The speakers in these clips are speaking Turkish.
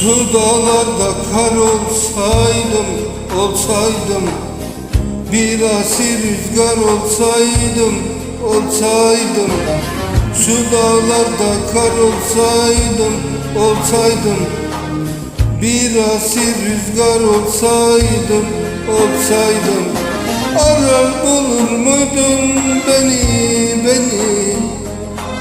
Şu dağlarda kar olsaydım, olsaydım. Bir asil rüzgar olsaydım, olsaydım. Şu dağlarda kar olsaydım, olsaydım. Bir asil rüzgar olsaydım, olsaydım. Arar bulur muydun beni, beni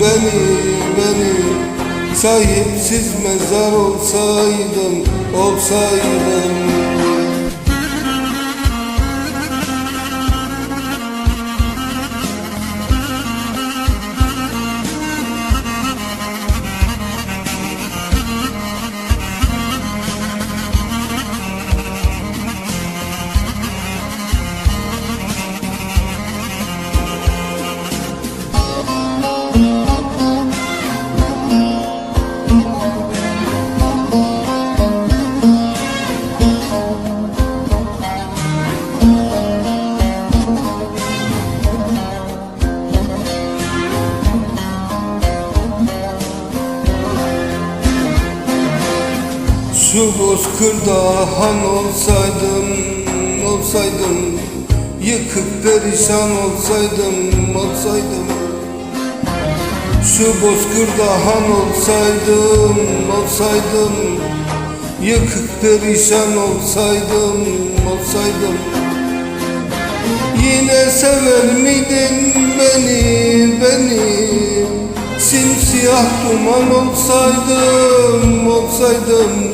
beni, beni Sahipsiz mezar olsaydım, olsaydım Şu bozkırda han olsaydım, olsaydım Yıkık perişan olsaydım, olsaydım. Şu bozkırda han olsaydım, olsaydım Yıkık perişan olsaydım, olsaydım. Yine sever miydin beni, beni? Simsiyah duman olsaydım, olsaydım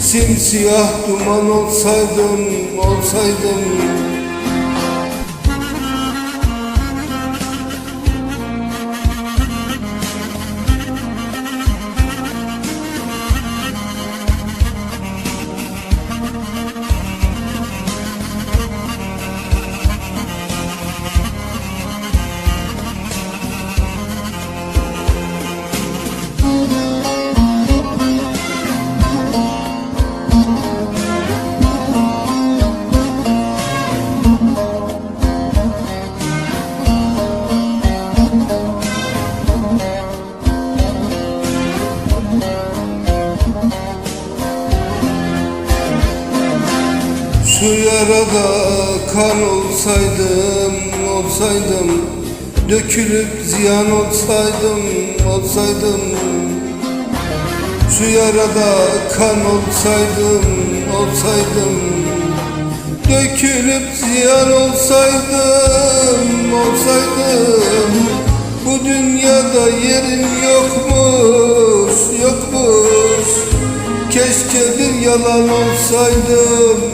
Simsiyah duman olsaydım, olsaydım Şu yarada kan olsaydım, olsaydım Dökülüp ziyan olsaydım, olsaydım. Şu yarada kan olsaydım, olsaydım Dökülüp ziyan olsaydım, olsaydım. Bu dünyada yerin yokmuş, yokmuş. Keşke bir yalan olsaydım,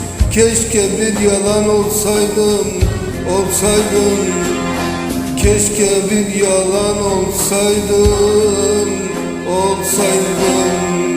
Keşke bir yalan olsaydım, olsaydım. Keşke bir yalan olsaydım, olsaydım